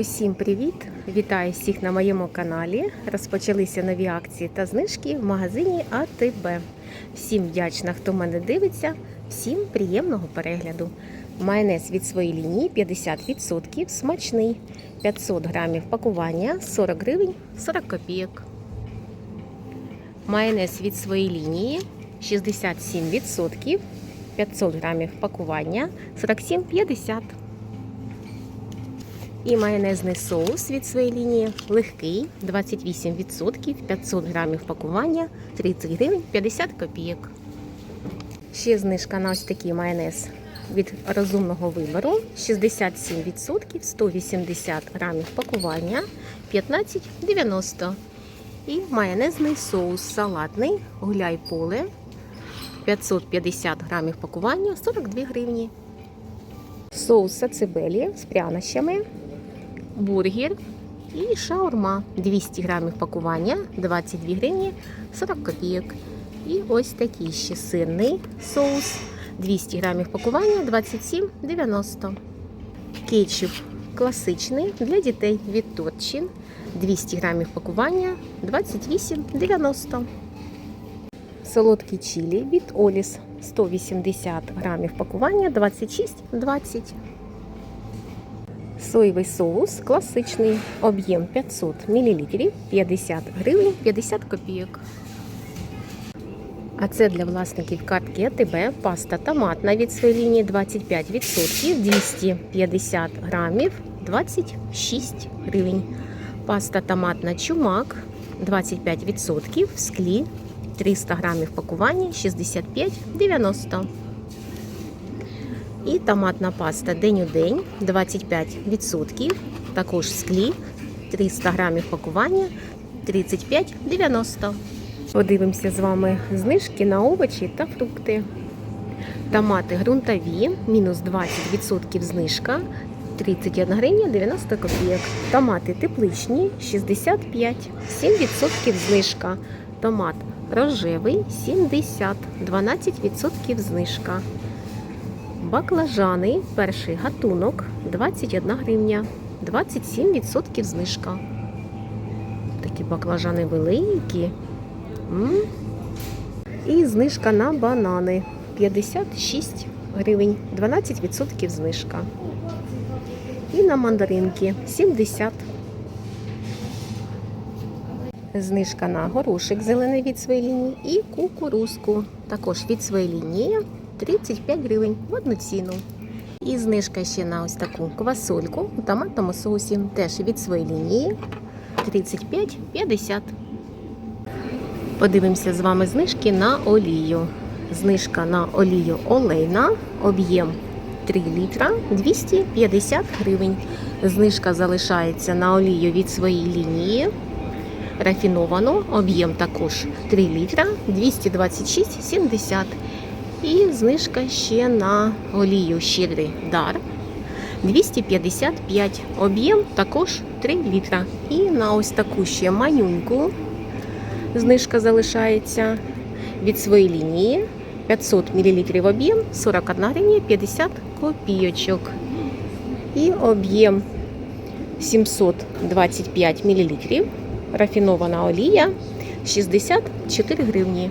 Усім привіт! Вітаю всіх на моєму каналі. Розпочалися нові акції та знижки в магазині АТБ. Всім вдячна, хто мене дивиться, всім приємного перегляду. Майонез від своєї лінії 50%, смачний, 500 грамів пакування, 40 гривень, 40 копійок. Майонез від своєї лінії 67%, 500 грамів пакування, 47,50. І майонезний соус від своєї лінії легкий, 28%, 500 грамів пакування, 30 гривень 50 копійок. Ще знижка на ось такий майонез від розумного вибору 67%, 180 грамів пакування, 15,90. І майонезний соус салатний гуляй поле 550 грамів пакування, 42 гривні. Соус сацебелі з прянощами, бургер і шаурма. 200 грамів пакування, 22 гривні 40 копійок. І ось такий ще сирний соус. 200 грамів пакування, 27,90. Кетчуп класичний для дітей від Торчин. 200 грамів пакування, 28,90. Солодкий чилі від Оліс 180 грамів пакування 26,20. Соєвий соус класичний. Об'єм 500 мл 50 гривень 50 копійок. А це для власників картки АТБ паста томатна від своєї лінії 25%, 250 грамів 26 гривень. Паста томатна чумак 25% в склі 300 грамів пакування 65,90. І томатна паста день у день 25%. Також склі 300 грамів пакування 35,90. Подивимося з вами знижки на овочі та фрукти. Томати ґрунтові, мінус 20% знижка. 31 гривня 90 копійок. Томати тепличні 65, 7% знижка. Томат рожевий 70, 12% знижка. Баклажани, перший гатунок 21 гривня, 27% знижка. Такі баклажани великі. М. І знижка на банани 56 гривень, 12% знижка. І на мандаринки 70. Знижка на горошик зелений від своєї лінії і кукурузку. Також від своєї лінії 35 гривень в одну ціну. І знижка ще на ось таку квасольку у томатному соусі. Теж від своєї лінії 35,50. Подивимося з вами знижки на олію. Знижка на олію олейна, об'єм 3 літра 250 гривень. Знижка залишається на олію від своєї лінії. Рафіновану, об'єм також 3 літра 226,70. І знижка ще на олію щедрий дар 255 об'єм також 3 літра. І на ось таку ще манюньку знижка залишається від своєї лінії 500 мл об'єм 41 гривня 50 копійочок. І об'єм 725 мл. Рафінована олія 64 гривні.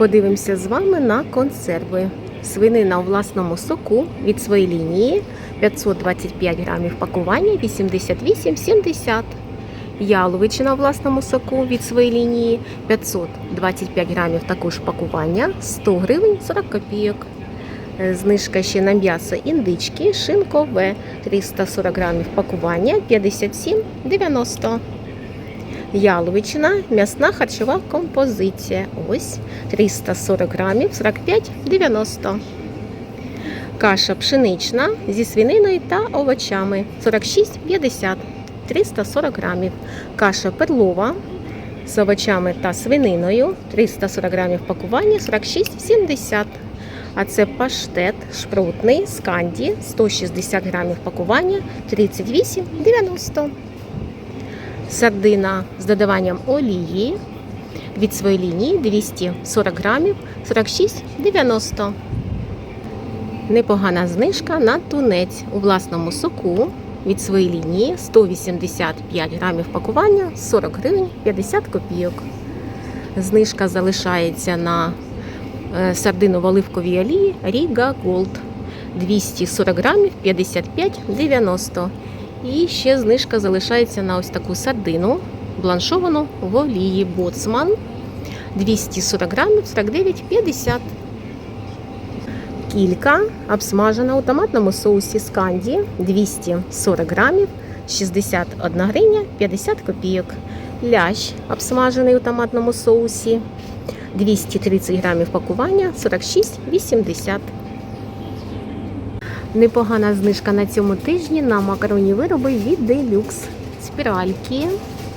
Подивимося з вами на консерви. Свинина у власному соку від своєї лінії 525 грамів пакування 88,70. Яловичина у власному соку від своєї лінії 525 грамів також пакування 100 гривень 40 копійок. Знижка ще на м'ясо індички, шинкове 340 грамів пакування 57,90. Яловичина, м'ясна харчова композиція. Ось 340 грамів 45,90. Каша пшенична зі свининою та овочами 46,50 340 грамів. Каша перлова з овочами та свининою 340 грамів пакування 46,70. А це паштет шпротний з канді 160 грамів пакування 38,90. Сардина з додаванням олії від своєї лінії 240 грамів 46,90. Непогана знижка на тунець у власному соку від своєї лінії 185 грамів пакування 40 гривень 50 копійок. Знижка залишається на е, сардину в оливковій олії Ріга Голд 240 грамів 55,90. І ще знижка залишається на ось таку сардину бланшовану в олії Боцман 240 грамів 49,50. Кілька обсмажена у томатному соусі сканді 240 грамів 61 гривня 50 копійок. Лящ обсмажений у томатному соусі 230 грамів пакування 46,80. Непогана знижка на цьому тижні на макаронні вироби від Deluxe. Спіральки,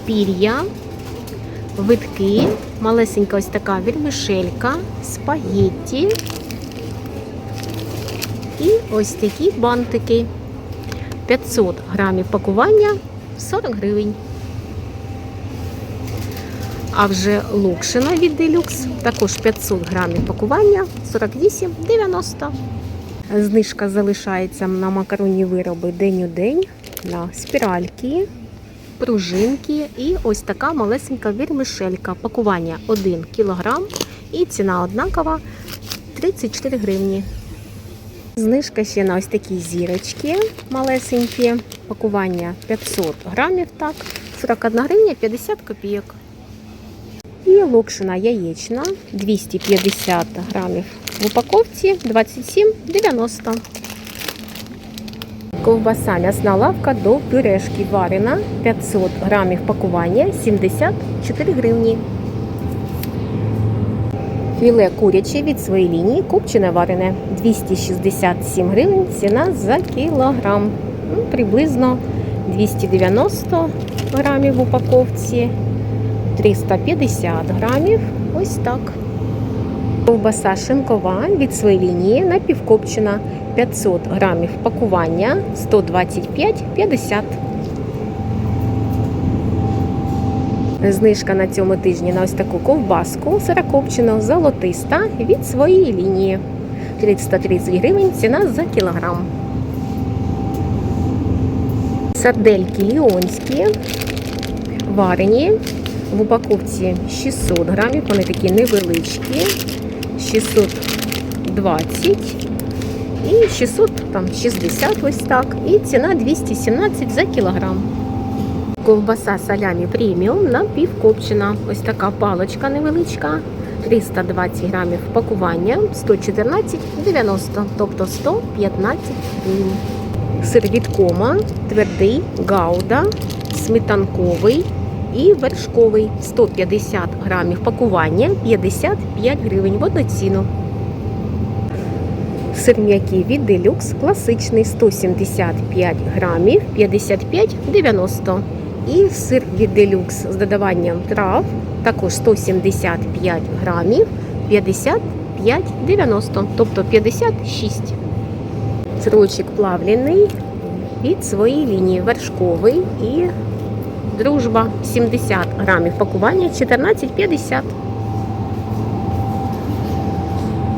пір'я, витки, малесенька ось така вірмішелька, спагетті і ось такі бантики. 500 грамів пакування 40 гривень. А вже локшина від Deluxe також 500 грамів пакування 48,90. Знижка залишається на макаронні вироби день у день, на спіральки, пружинки і ось така малесенька вірмішелька. Пакування 1 кг і ціна однакова 34 гривні. Знижка ще на ось такі зірочки малесенькі. Пакування 500 грамів, так, 41 гривня 50 копійок. І локшина яєчна 250 грамів в упаковці 27,90. Ковбаса м'ясна лавка до пюрешки варена 500 грамів пакування 74 гривні. Філе куряче від своєї лінії копчене варене 267 гривень. Ціна за кілограм. Ну, приблизно 290 грамів в упаковці, 350 грамів. Ось так. Ковбаса шинкова від своєї лінії напівкопчена 500 грамів пакування 125,50. Знижка на цьому тижні на ось таку ковбаску сирокопчену золотиста від своєї лінії. 330 гривень ціна за кілограм. Сардельки ліонські, варені в упаковці 600 грамів, вони такі невеличкі, 620 і 660 ось так. І ціна 217 за кілограм. Ковбаса салямі преміум напівкопчена. Ось така паличка невеличка. 320 грамів пакування 114,90, тобто 115 гривень. Сир від кома, твердий, гауда, сметанковий і вершковий 150 грамів пакування 55 гривень в одну ціну. Сир м'який від Deluxe класичний 175 грамів 55,90. І сир від Deluxe з додаванням трав також 175 грамів 55,90, тобто 56. Сирочок плавлений від своєї лінії вершковий і дружба 70 грамів пакування 14,50.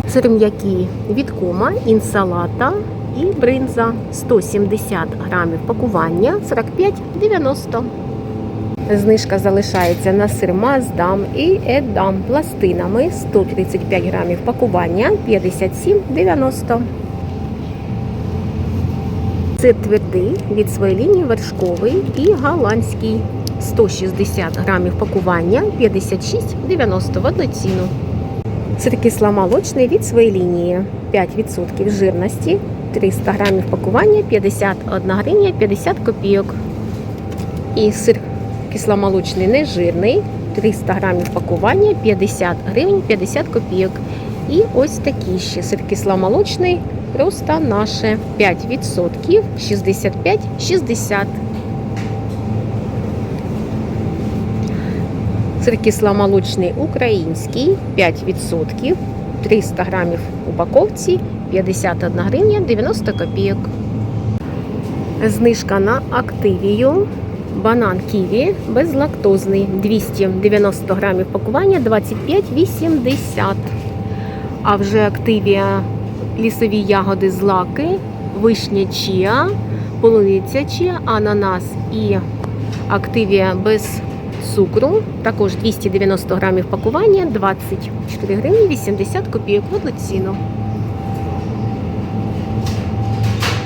Сир м'який від кома, інсалата і бринза 170 грамів пакування 45,90. Знижка залишається на сир Маздам і Едам пластинами 135 грамів пакування 57,90. Сир твердий від своєї лінії вершковий і голландський 160 грамів пакування 56,90 в одну ціну. Сир кисломолочний від своєї лінії 5% жирності, 300 грамів пакування 51 гривня 50 копійок. І сир кисломолочний нежирний, 300 грамів пакування 50 гривень 50 копійок. І ось такі ще сир кисломолочний, просто наше 5%, 65-60. Сир кисломолочний український 5%, 300 грамів упаковці 51 гривня 90 копійок. Знижка на активію. Банан ківі безлактозний 290 грамів пакування 25,80. А вже активія лісові ягоди злаки, вишня чіа полуниця чия, ананас і активія без цукру. Також 290 грамів пакування, 24 гривні 80 копійок в одну ціну.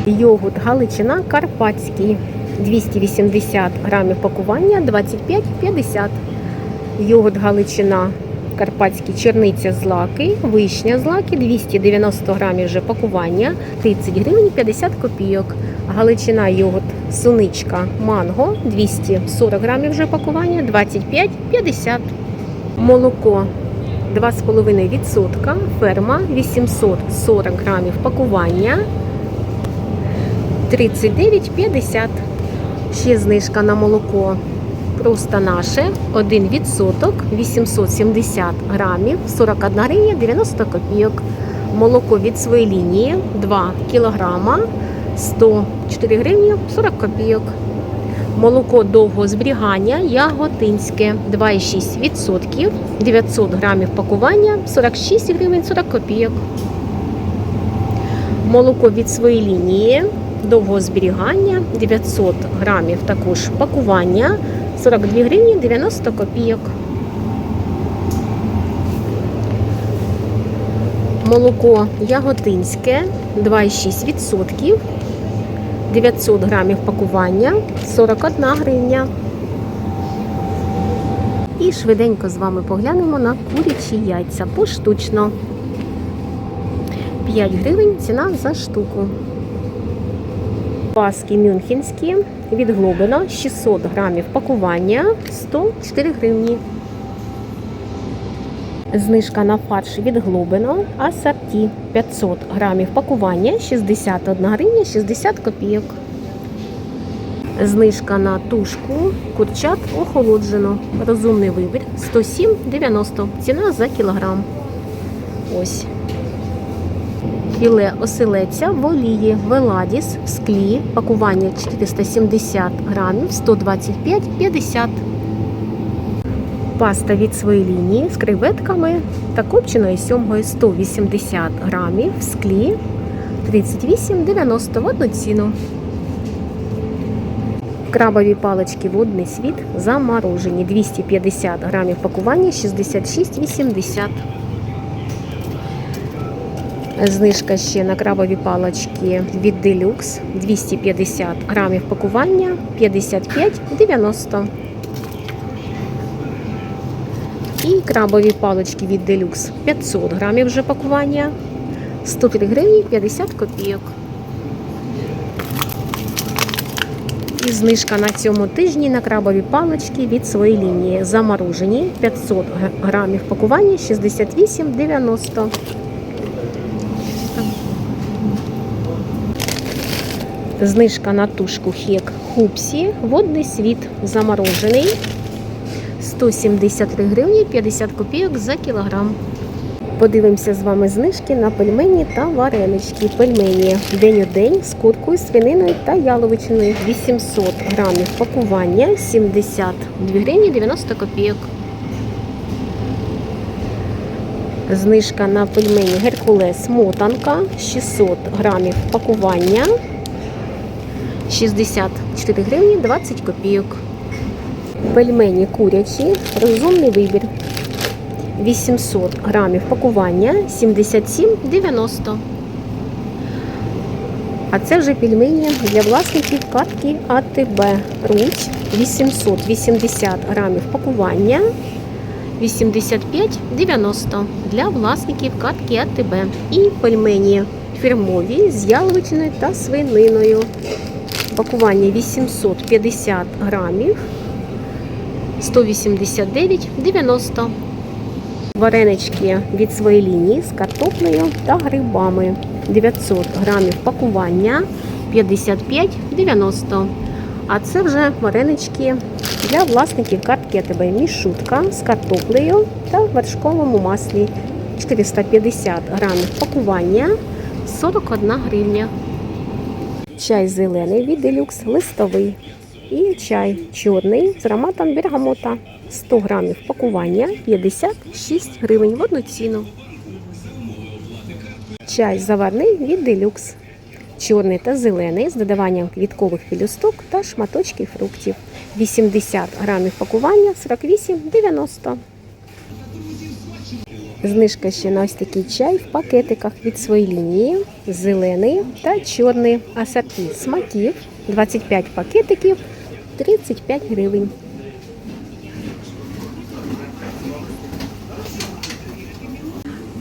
Йогурт Галичина Карпатський. 280 грамів пакування, 25,50. Йогурт Галичина Карпатський черниця з лаки, вишня з лаки, 290 грамів вже пакування, 30 гривень 50 копійок. Галичина йогурт суничка манго, 240 грамів вже пакування, 25,50. Молоко 2,5%, ферма 840 грамів пакування, 39,50. Ще знижка на молоко. Просто наше 1%, 870 грамів, 41 гривня 90 копійок. Молоко від своєї лінії 2 кілограма, 104 гривні 40 копійок. Молоко довгого зберігання яготинське 2,6%, 900 грамів пакування, 46 гривень 40 копійок. Молоко від своєї лінії довгого зберігання 900 грамів також пакування 42 гривні 90 копійок. Молоко яготинське 2,6%, 900 грамів пакування 41 гривня. І швиденько з вами поглянемо на курячі яйця поштучно. 5 гривень ціна за штуку. Паски мюнхенські від Глобина 600 грамів пакування 104 гривні. Знижка на фарш від Глобино асорті 500 грамів пакування 61 гривня 60 копійок. Знижка на тушку курчат охолоджено. Розумний вибір 107,90 ціна за кілограм. Ось. Філе оселеця в олії Веладіс в склі. Пакування 470 грамів 125,50. Паста від своєї лінії з креветками та копченою сьомгою 180 грамів в склі 38,90 в одну ціну. Крабові палички водний світ заморожені 250 грамів пакування 66,80. Знижка ще на крабові палички від Deluxe 250 грамів пакування 55,90. І крабові палички від Deluxe 500 грамів вже пакування 103 гривні 50 копійок. І знижка на цьому тижні на крабові палички від своєї лінії заморожені 500 грамів пакування 68,90. Знижка на тушку хек Хупсі, водний світ заморожений 173 гривні 50 копійок за кілограм. Подивимося з вами знижки на пельмені та варенички. Пельмені день у день з куркою, свининою та яловичиною. 800 грамів пакування 72 гривні 90 копійок. Знижка на пельмені Геркулес мотанка 600 грамів пакування 64 гривні 20 копійок. Пельмені курячі, розумний вибір. 800 грамів пакування 77,90. А це вже пельмені для власників картки АТБ. Руч 880 грамів пакування 85,90 для власників картки АТБ. І пельмені фірмові з яловичиною та свининою. Пакування 850 грамів 189,90. Варенички від своєї лінії з картоплею та грибами. 900 грамів пакування 55,90. А це вже варенички для власників картки АТБ мішутка з картоплею та вершковому маслі. 450 грамів пакування 41 гривня. Чай зелений від делюкс листовий. І чай чорний з ароматом бергамота. 100 грамів пакування 56 гривень в одну ціну. Чай заварний від делюкс. чорний та зелений з додаванням квіткових пелюсток та шматочків фруктів. 80 грамів пакування 48,90. Знижка ще на ось такий чай в пакетиках від своєї лінії. Зелений та чорний асорті смаків. 25 пакетиків 35 гривень.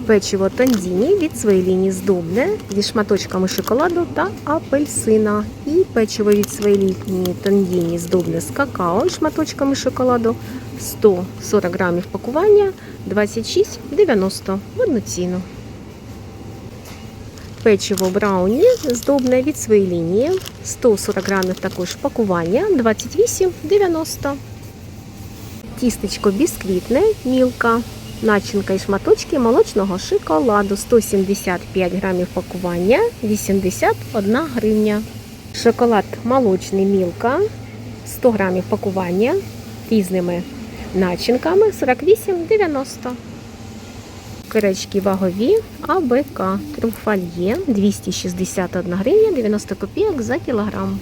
Печиво тандіні від своєї лінії здобне зі шматочками шоколаду та апельсина. І печиво від своєї лінії тандіні здобне з какао шматочками шоколаду 140 грамів пакування 26,90 в одну ціну. Печиво брауні здобне від своєї лінії 140 грамів також пакування 28,90. Тістечко бісквітне, мілка, начинка і шматочки молочного шоколаду 175 грамів пакування 81 гривня. Шоколад молочний мілка 100 грамів пакування різними начинками 48,90. Кречки вагові АБК Трюфальє 261 гривня 90 копійок за кілограм.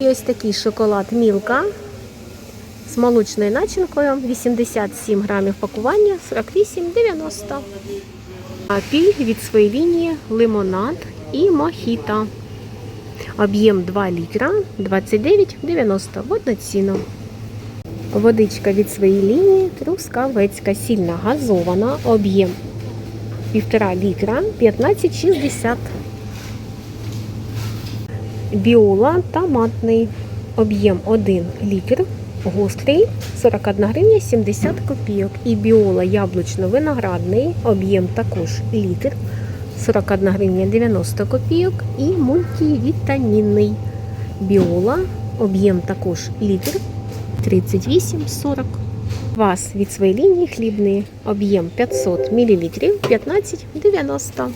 І ось такий шоколад Мілка з молочною начинкою 87 грамів пакування 48,90. Апіль від своєї лінії лимонад і мохіта. Об'єм 2 літра 29,90 в одну ціну. Водичка від своєї лінії трускавецька сильно газована. Об'єм 1,5 літра 15,60. Біола томатний. Об'єм 1 літр. Гострий 41 гривня 70 копійок. І біола яблучно-виноградний. Об'єм також літр. 41 гривня 90 копійок. І мультивітамінний. Біола. Об'єм також літр. 38,40. Вас від своєї лінії хлібний. Об'єм 500 мл 15,90.